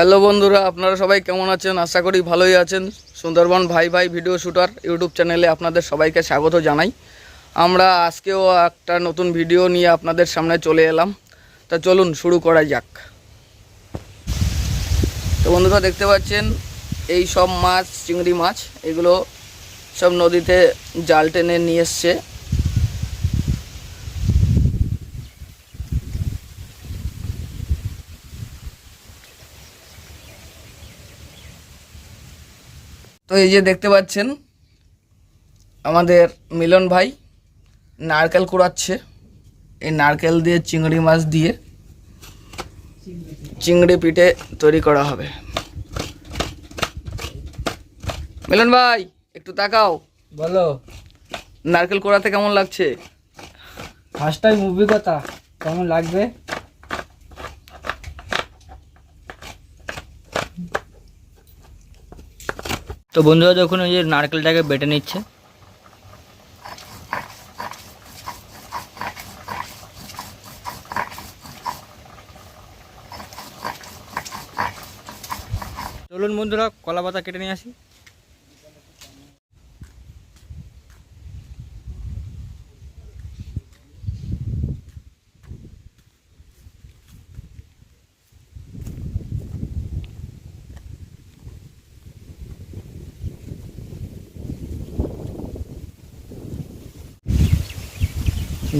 Hello বন্ধুরা, আপনারা সবাই কেমন আছেন? আশা করি ভালোই আছেন। সুন্দরবন ভাই ভাই ভিডিও শুটার ইউটিউব চ্যানেলে আপনাদের সবাইকে স্বাগত জানাই। আমরা আজকেও একটা নতুন ভিডিও নিয়ে আপনাদের সামনে চলে এলাম। তা চলুন শুরু করা যাক। তো বন্ধুরা, দেখতে পাচ্ছেন, এই সব মাছ, চিংড়ি মাছ, এগুলো সব নদীতে জাল টেনে নিয়ে এসছে। তো এই যে দেখতে পাচ্ছেন আমাদের মিলন ভাই নারকেল কুড়াচ্ছে। এই নারকেল দিয়ে চিংড়ি মাছ দিয়ে চিংড়ি পিঠে তৈরি করা হবে। মিলন ভাই একটু তাকাও। বলো। নারকেল কোড়াতে কেমন লাগছে? ফার্স্ট টাইম অভিজ্ঞতা কেমন লাগবে? তো বন্ধুরা দেখুন ওই যে নারকেলটাকে বেটে নিচ্ছে। চলুন বন্ধুরা কলা পাতা কেটে নিয়ে আসি।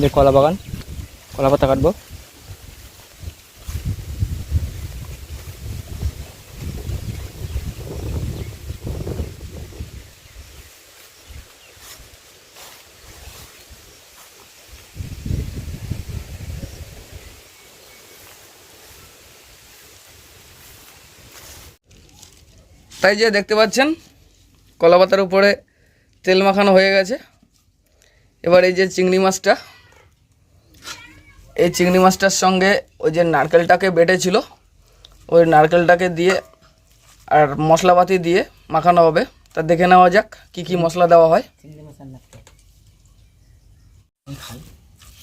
যে কলা বাগান, কলা পাতা কাটবো। তাই যে দেখতে পাচ্ছেন, কলা পাতার উপরে তেল মাখানো হয়ে গেছে। এবার এই যে চিংড়ি মাছটা এই চিংড়ি মাছটার সঙ্গে ওই যে নারকেলটাকে বেটেছিল। ওই নারকেলটাকে দিয়ে আর মশলাপাতি দিয়ে মাখানো হবে। তা দেখে নেওয়া যাক কি কি মশলা দেওয়া হয়।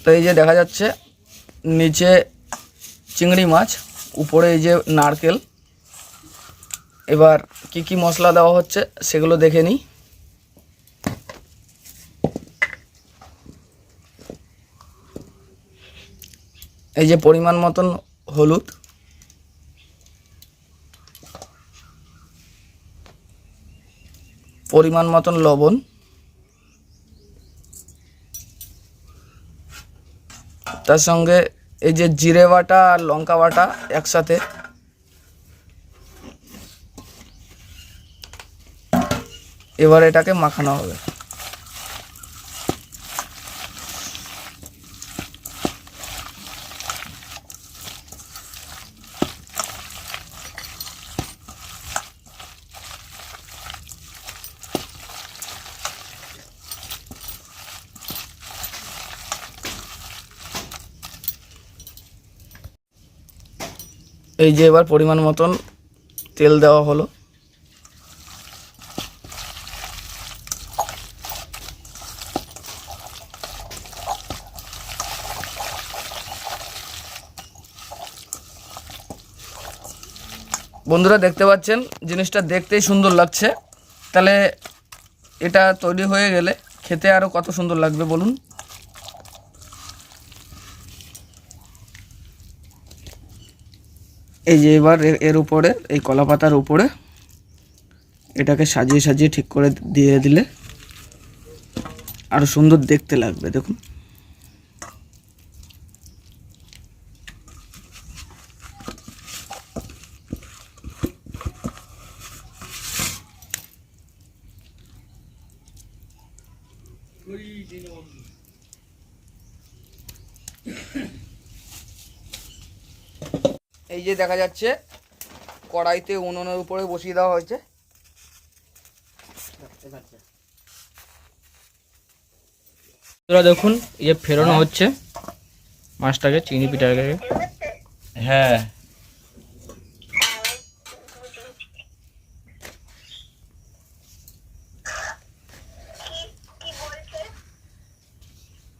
তো এই যে দেখা যাচ্ছে নিচে চিংড়ি মাছ উপরে এই যে নারকেল। এবার কি কি মশলা দেওয়া হচ্ছে সেগুলো দেখে নিই। এই যে পরিমাণ মতন হলুদ। পরিমাণ মতন লবণ। তার সঙ্গে এই যে জিরে বাটা আর লঙ্কা বাটা একসাথে। এবার এটাকে মাখানো হবে। এই যে এবার পরিমাণ মতন তেল দেওয়া হলো। বন্ধুরা দেখতে পাচ্ছেন, জিনিসটা দেখতেই সুন্দর লাগছে। তাহলে এটা তৈরি হয়ে গেলে খেতে আরও কত সুন্দর লাগবে বলুন? এই যে এবার এর- উপরে, এই কলা পাতার উপরে এটাকে সাজিয়ে সাজিয়ে ঠিক করে দিয়ে দিলে আরও সুন্দর দেখতে লাগবে, দেখুন। এই যে দেখা যাচ্ছে কড়াইতে উনুনের উপরে বসিয়ে দেওয়া হয়েছে। দেখুন এই যে ফেরানো হচ্ছে মাছটাকে চিনি পিঠাকে হ্যাঁ।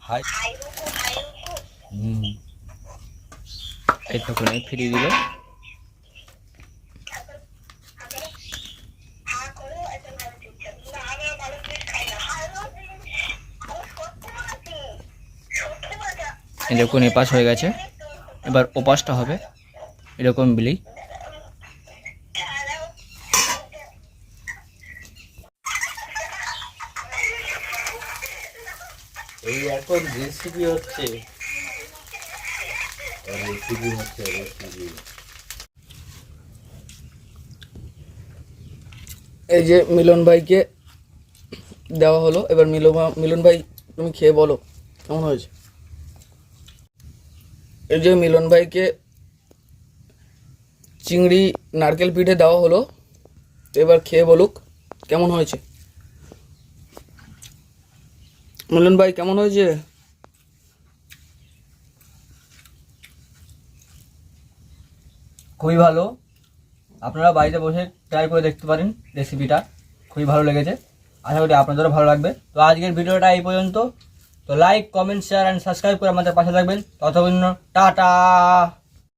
হাই। হুম। এই দেখুন আমি ফিরিয়ে দিল দেখুন এপাশ হয়ে গেছে। এবার ওপাশটা হবে। এরকম বিলি। এই এখন রেসিপি হচ্ছে এই যে মিলন ভাইকে দেওয়া হলো। এবার মিলন মিলন ভাই, তুমি খেয়ে বলো, কেমন হয়েছে? এই যে মিলন ভাইকে চিংড়ি নারকেল পিঠে দেওয়া হলো। এবার খেয়ে বলুক, কেমন হয়েছে? মিলন ভাই, কেমন হয়েছে? খুবই ভালো। আপনারা বাড়িতে বসে ট্রাই করে দেখতে পারেন রেসিপিটা খুবই ভালো লেগেছে। আশা করি আপনাদেরও ভালো লাগবে। তো আজকের ভিডিওটা এই পর্যন্ত। তো like comment share and subscribe করে আমাদের পাশে থাকবেন। ততক্ষণ টাটা!